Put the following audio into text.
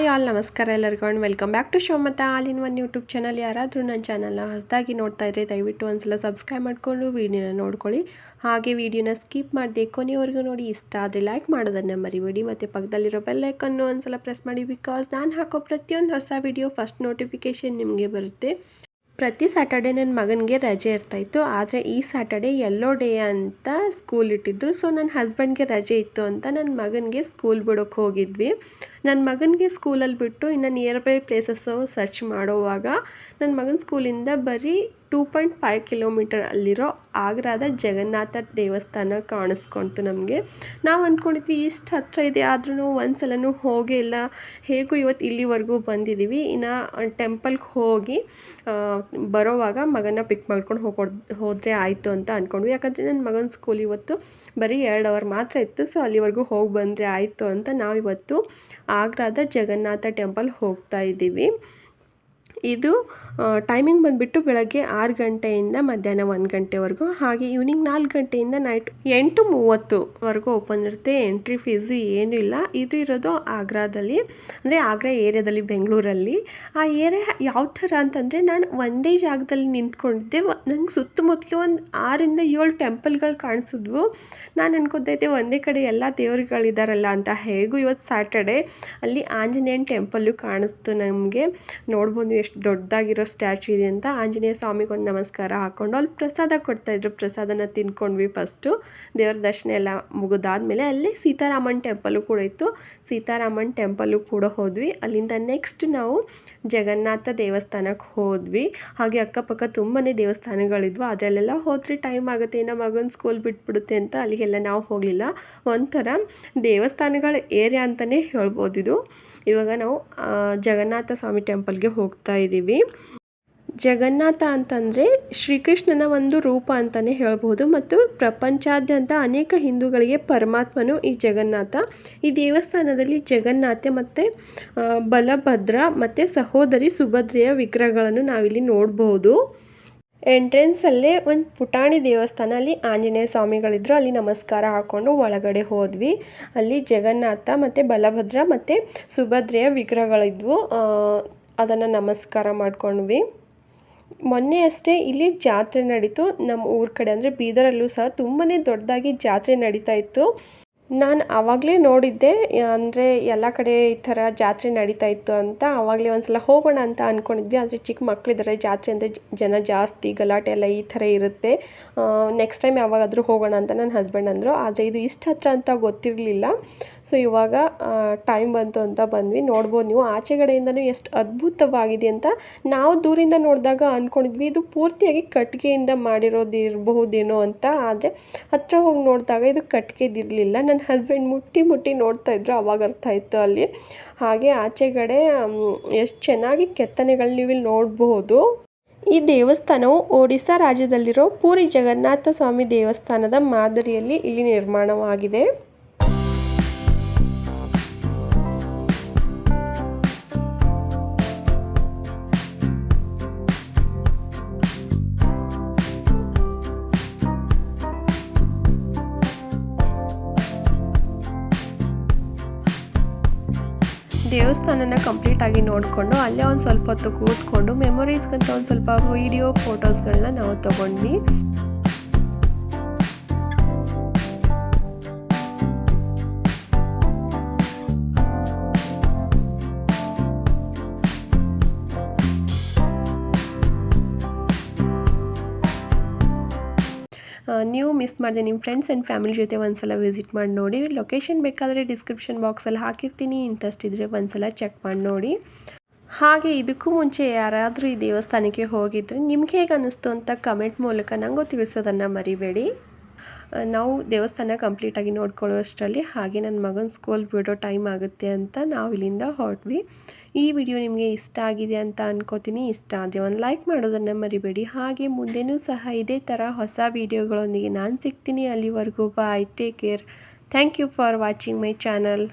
Hi all, ನಮಸ್ಕಾರ ಎಲ್ಲರಿಗೂ and welcome back to show ಮತ್ತು all in one YouTube channel ಯಾರಾದರೂ ನನ್ನ ಚಾನಲ್ನ ಹೊಸದಾಗಿ ನೋಡ್ತಾ ಇದ್ದರೆ ದಯವಿಟ್ಟು ಒಂದ್ಸಲ ಸಬ್ಸ್ಕ್ರೈಬ್ ಮಾಡಿಕೊಂಡು ವೀಡಿಯೋನ ನೋಡ್ಕೊಳ್ಳಿ. ಹಾಗೆ ವೀಡಿಯೋನ ಸ್ಕಿಪ್ ಮಾಡಿದೆ ಕೊನೆಯವರೆಗೂ ನೋಡಿ. ಇಷ್ಟ ಆದರೆ ಲೈಕ್ ಮಾಡೋದನ್ನು ಮರಿಬೇಡಿ. ಮತ್ತು ಪಕ್ಕದಲ್ಲಿರೋ ಬೆಲ್ಲೈಕನ್ನು ಒಂದ್ಸಲ ಪ್ರೆಸ್ ಮಾಡಿ ಬಿಕಾಸ್ ನಾನು ಹಾಕೋ ಪ್ರತಿಯೊಂದು ಹೊಸ ವಿಡಿಯೋ ಫಸ್ಟ್ ನೋಟಿಫಿಕೇಷನ್ ನಿಮಗೆ ಬರುತ್ತೆ. ಪ್ರತಿ ಸ್ಯಾಟರ್ಡೆ ನನ್ನ ಮಗನಿಗೆ ರಜೆ ಇರ್ತಾಯಿತ್ತು. ಆದರೆ ಈ ಸ್ಯಾಟರ್ಡೆ ಎಲ್ಲೋ ಡೇ ಅಂತ ಸ್ಕೂಲ್ ಇಟ್ಟಿದ್ರು. ಸೊ ನನ್ನ ಹಸ್ಬೆಂಡ್ಗೆ ರಜೆ ಇತ್ತು ಅಂತ ನನ್ನ ಮಗನಿಗೆ ಸ್ಕೂಲ್ ಬಿಡೋಕ್ಕೆ ಹೋಗಿದ್ವಿ. ನನ್ನ ಮಗನಿಗೆ ಸ್ಕೂಲಲ್ಲಿ ಬಿಟ್ಟು ಇನ್ನು ನಿಯರ್ ಬೈ ಪ್ಲೇಸಸ್ಸು ಸರ್ಚ್ ಮಾಡುವಾಗ ನನ್ನ ಮಗನ ಸ್ಕೂಲಿಂದ ಬರೀ ಟೂ ಪಾಯಿಂಟ್ ಫೈವ್ ಕಿಲೋಮೀಟರ್ ಅಲ್ಲಿರೋ ಆಗ್ರಾದ ಜಗನ್ನಾಥ ದೇವಸ್ಥಾನ ಕಾಣಿಸ್ಕೊಳ್ತು ನಮಗೆ. ನಾವು ಅಂದ್ಕೊಂಡಿದ್ವಿ, ಇಷ್ಟು ಹತ್ತಿರ ಇದೆ ಆದ್ರೂ ಒಂದು ಸಲನೂ ಹೋಗೇ ಇಲ್ಲ. ಹೇಗೂ ಇವತ್ತು ಇಲ್ಲಿವರೆಗೂ ಬಂದಿದ್ದೀವಿ. ಇನ್ನು ಟೆಂಪಲ್ಗೆ ಹೋಗಿ ಬರೋವಾಗ ಮಗನ ಪಿಕ್ ಮಾಡ್ಕೊಂಡು ಹೋಗೋದು ಹೋದರೆ ಆಯಿತು ಅಂತ ಅಂದ್ಕೊಂಡ್ವಿ ಯಾಕಂದರೆ ನನ್ನ ಮಗನ ಸ್ಕೂಲ್ ಇವತ್ತು ಬರೀ ಎರಡು ಅವರ್ ಮಾತ್ರ ಇತ್ತು. ಸೊ ಅಲ್ಲಿವರೆಗೂ ಹೋಗಿ ಬಂದರೆ ಆಯಿತು ಅಂತ ನಾವಿವತ್ತು ಆಗ್ರಾದ ಜಗನ್ನಾಥ ಟೆಂಪಲ್ ಹೋಗ್ತಾ ಇದ್ದೀವಿ. ಇದು ಟೈಮಿಂಗ್ ಬಂದುಬಿಟ್ಟು ಬೆಳಗ್ಗೆ ಆರು ಗಂಟೆಯಿಂದ ಮಧ್ಯಾಹ್ನ ಒಂದು ಗಂಟೆವರೆಗೂ, ಹಾಗೆ ಈವ್ನಿಂಗ್ ನಾಲ್ಕು ಗಂಟೆಯಿಂದ ನೈಟ್ ಎಂಟು ಮೂವತ್ತುವರೆಗೂ ಓಪನ್ ಇರುತ್ತೆ. ಎಂಟ್ರಿ ಫೀಸು ಏನೂ ಇಲ್ಲ. ಇದು ಇರೋದು ಆಗ್ರಾದಲ್ಲಿ, ಅಂದರೆ ಆಗ್ರಾ ಏರಿಯಾದಲ್ಲಿ, ಬೆಂಗಳೂರಲ್ಲಿ. ಆ ಏರಿಯಾ ಯಾವ ಥರ ಅಂತಂದರೆ ನಾನು ಒಂದೇ ಜಾಗದಲ್ಲಿ ನಿಂತ್ಕೊಂಡಿದ್ದೆ. ನಂಗೆ ಸುತ್ತಮುತ್ತಲು ಒಂದು ಆರಿಂದ ಏಳು ಟೆಂಪಲ್ಗಳು ಕಾಣಿಸಿದ್ವು. ನಾನು ಅನ್ಕೋತೈತೆ ಒಂದೇ ಕಡೆ ಎಲ್ಲ ದೇವರುಗಳಿದಾರಲ್ಲ ಅಂತ. ಹೇಗೂ ಇವತ್ತು ಸ್ಯಾಟರ್ಡೆ ಅಲ್ಲಿ ಆಂಜನೇಯನ ಟೆಂಪಲ್ಲು ಕಾಣಿಸ್ತು ನಮಗೆ. ನೋಡ್ಬೋದು ಎಷ್ಟು ದೊಡ್ಡದಾಗಿರೋ ಸ್ಟ್ಯಾಚು ಇದೆ ಅಂತ ಆಂಜನೇಯ ಸ್ವಾಮಿಗೆ ಒಂದು ನಮಸ್ಕಾರ ಹಾಕ್ಕೊಂಡು ಅಲ್ಲಿ ಪ್ರಸಾದ ಕೊಡ್ತಾಯಿದ್ರು ಪ್ರಸಾದನ ತಿನ್ಕೊಂಡ್ವಿ ಫಸ್ಟು ದೇವ್ರ ದರ್ಶನ ಎಲ್ಲ ಮುಗಿದಾದ್ಮೇಲೆ ಅಲ್ಲಿ ಸೀತಾರಾಮನ್ ಟೆಂಪಲ್ಲು ಕೂಡ ಇತ್ತು. ಸೀತಾರಾಮನ್ ಟೆಂಪಲ್ಲು ಕೂಡ ಹೋದ್ವಿ. ಅಲ್ಲಿಂದ ನೆಕ್ಸ್ಟ್ ನಾವು ಜಗನ್ನಾಥ ದೇವಸ್ಥಾನಕ್ಕೆ ಹೋದ್ವಿ. ಹಾಗೆ ಅಕ್ಕಪಕ್ಕ ತುಂಬಾ ದೇವಸ್ಥಾನಗಳಿದ್ವು. ಅದರಲ್ಲೆಲ್ಲ ಹೋದರೆ ಟೈಮ್ ಆಗುತ್ತೆ. ನಮ್ಮ ಮಗನ ಸ್ಕೂಲ್ ಬಿಟ್ಬಿಡುತ್ತೆ ಅಂತ ಅಲ್ಲಿಗೆಲ್ಲ ನಾವು ಹೋಗಲಿಲ್ಲ. ಒಂಥರ ದೇವಸ್ಥಾನಗಳ ಏರಿಯಾ ಅಂತಲೇ ಹೇಳ್ಬೋದು ಇದು. ಇವಾಗ ನಾವು ಜಗನ್ನಾಥ ಸ್ವಾಮಿ ಟೆಂಪಲ್ಗೆ ಹೋಗ್ತಾ ಇದ್ದೀವಿ. ಜಗನ್ನಾಥ ಅಂತಂದರೆ ಶ್ರೀಕೃಷ್ಣನ ಒಂದು ರೂಪ ಅಂತಲೇ ಹೇಳ್ಬೋದು ಮತ್ತು ಪ್ರಪಂಚಾದ್ಯಂತ ಅನೇಕ ಹಿಂದೂಗಳಿಗೆ ಪರಮಾತ್ಮನು ಈ ಜಗನ್ನಾಥ. ಈ ದೇವಸ್ಥಾನದಲ್ಲಿ ಜಗನ್ನಾಥ ಮತ್ತು ಬಲಭದ್ರ ಮತ್ತು ಸಹೋದರಿ ಸುಭದ್ರೆಯ ವಿಗ್ರಹಗಳನ್ನು ನಾವಿಲ್ಲಿ ನೋಡ್ಬೋದು ಎಂಟ್ರೆನ್ಸಲ್ಲೇ ಒಂದು ಪುಟಾಣಿ ದೇವಸ್ಥಾನ, ಅಲ್ಲಿ ಆಂಜನೇಯ ಸ್ವಾಮಿಗಳಿದ್ರು, ಅಲ್ಲಿ ನಮಸ್ಕಾರ ಹಾಕ್ಕೊಂಡು ಒಳಗಡೆ ಹೋದ್ವಿ. ಅಲ್ಲಿ ಜಗನ್ನಾಥ ಮತ್ತು ಬಲಭದ್ರ ಮತ್ತು ಸುಭದ್ರೆಯ ವಿಗ್ರಹಗಳಿದ್ವು. ಅದನ್ನು ನಮಸ್ಕಾರ ಮಾಡ್ಕೊಂಡ್ವಿ. ಮೊನ್ನೆ ಅಷ್ಟೇ ಇಲ್ಲಿ ಜಾತ್ರೆ ನಡೀತು. ನಮ್ಮ ಊರ ಕಡೆ ಅಂದರೆ ಬೀದರಲ್ಲೂ ಸಹ ತುಂಬಾ ದೊಡ್ಡದಾಗಿ ಜಾತ್ರೆ ನಡೀತಾ ಇತ್ತು. ನಾನು ಆವಾಗಲೇ ನೋಡಿದ್ದೆ, ಅಂದರೆ ಎಲ್ಲ ಕಡೆ ಈ ಥರ ಜಾತ್ರೆ ನಡೀತಾ ಇತ್ತು ಅಂತ ಆವಾಗಲೇ ಒಂದು ಸಲ ಹೋಗೋಣ ಅಂತ ಅಂದ್ಕೊಂಡಿದ್ವಿ ಆದರೆ ಚಿಕ್ಕ ಮಕ್ಕಳಿದ್ದಾರೆ ಜಾತ್ರೆ ಅಂದರೆ ಜನ ಜಾಸ್ತಿ, ಗಲಾಟೆ ಎಲ್ಲ ಈ ಥರ ಇರುತ್ತೆ. ನೆಕ್ಸ್ಟ್ ಟೈಮ್ ಯಾವಾಗಾದರೂ ಹೋಗೋಣ ಅಂತ ನನ್ನ ಹಸ್ಬೆಂಡ್ ಅಂದರು. ಆದರೆ ಇದು ಇಷ್ಟು ಹತ್ರ ಅಂತ ಗೊತ್ತಿರಲಿಲ್ಲ. ಸೊ ಇವಾಗ ಟೈಮ್ ಬಂತು ಅಂತ ಬಂದ್ವಿ. ನೋಡ್ಬೋದು ನೀವು. ಆಚೆಗಡೆಯಿಂದನೂ ಎಷ್ಟು ಅದ್ಭುತವಾಗಿದೆ ಅಂತ ನಾವು ದೂರಿಂದ ನೋಡಿದಾಗ ಅಂದ್ಕೊಂಡಿದ್ವಿ ಇದು ಪೂರ್ತಿಯಾಗಿ ಕಟ್ಟಿಗೆಯಿಂದ ಮಾಡಿರೋದು ಇರಬಹುದೇನೋ ಅಂತ. ಆದರೆ ಹತ್ರ ಹೋಗಿ ನೋಡಿದಾಗ ಇದು ಕಟ್ಟಿಗೆದಿರಲಿಲ್ಲ ನನ್ನ ಹಸ್ಬೆಂಡ್ ಮುಟ್ಟಿ ಮುಟ್ಟಿ ನೋಡ್ತಾ ಇದ್ರು. ಅವಾಗ ಅರ್ಥ ಆಯಿತು ಅಲ್ಲಿ. ಹಾಗೆ ಆಚೆಗಡೆ ಎಷ್ಟು ಚೆನ್ನಾಗಿ ಕೆತ್ತನೆಗಳು ನೀವು ಇಲ್ಲಿ ನೋಡಬಹುದು ಈ ದೇವಸ್ಥಾನವು ಒಡಿಸ್ಸಾ ರಾಜ್ಯದಲ್ಲಿರೋ ಪೂರಿ ಜಗನ್ನಾಥ ಸ್ವಾಮಿ ದೇವಸ್ಥಾನದ ಮಾದರಿಯಲ್ಲಿ ಇಲ್ಲಿ ನಿರ್ಮಾಣವಾಗಿದೆ. ದೇವಸ್ಥಾನನ ಕಂಪ್ಲೀಟಾಗಿ ನೋಡಿಕೊಂಡು ಅಲ್ಲೇ ಒಂದು ಸ್ವಲ್ಪ ಹೊತ್ತು ಕೂತ್ಕೊಂಡು ಮೆಮೊರೀಸ್ಗಂತ ಒಂದು ಸ್ವಲ್ಪ ವೀಡಿಯೋ ಫೋಟೋಸ್ಗಳನ್ನ ನಾವು ತೊಗೊಂಡ್ವಿ. ನೀವು ಮಿಸ್ ಮಾಡಿದೆ ನಿಮ್ಮ ಫ್ರೆಂಡ್ಸ್ ಆ್ಯಂಡ್ ಫ್ಯಾಮಿಲಿ ಜೊತೆ ಒಂದ್ಸಲ ವಿಸಿಟ್ ಮಾಡಿ ನೋಡಿ. ಲೊಕೇಶನ್ ಬೇಕಾದರೆ ಡಿಸ್ಕ್ರಿಪ್ಷನ್ ಬಾಕ್ಸಲ್ಲಿ ಹಾಕಿರ್ತೀನಿ. ಇಂಟ್ರೆಸ್ಟ್ ಇದ್ದರೆ ಒಂದ್ಸಲ ಚೆಕ್ ಮಾಡಿ ನೋಡಿ. ಹಾಗೆ ಇದಕ್ಕೂ ಮುಂಚೆ ಯಾರಾದರೂ ಈ ದೇವಸ್ಥಾನಕ್ಕೆ ಹೋಗಿದ್ದರೆ ನಿಮ್ಗೆ ಹೇಗೆ ಅನ್ನಿಸ್ತು ಅಂತ ಕಮೆಂಟ್ ಮೂಲಕ ನನಗೂ ತಿಳಿಸೋದನ್ನು ಮರಿಬೇಡಿ. ನಾವು ದೇವಸ್ಥಾನ ಕಂಪ್ಲೀಟಾಗಿ ನೋಡ್ಕೊಳ್ಳೋಷ್ಟರಲ್ಲಿ ಹಾಗೆ ನನ್ನ ಮಗನ ಸ್ಕೂಲ್ ಬಿಡೋ ಟೈಮ್ ಆಗುತ್ತೆ ಅಂತ ನಾವು ಇಲ್ಲಿಂದ ಹೊರಟ್ವಿ. ಈ ವಿಡಿಯೋ ನಿಮಗೆ ಇಷ್ಟ ಆಗಿದೆ ಅಂತ ಅನ್ಕೋತೀನಿ. ಇಷ್ಟ ಆದರೆ ಒಂದು ಲೈಕ್ ಮಾಡೋದನ್ನು ಮರಿಬೇಡಿ. ಹಾಗೆ ಮುಂದೆನೂ ಸಹ ಇದೇ ಥರ ಹೊಸ ವಿಡಿಯೋಗಳೊಂದಿಗೆ ನಾನು ಸಿಗ್ತೀನಿ. ಅಲ್ಲಿವರೆಗೂ bye take care thank you for watching my channel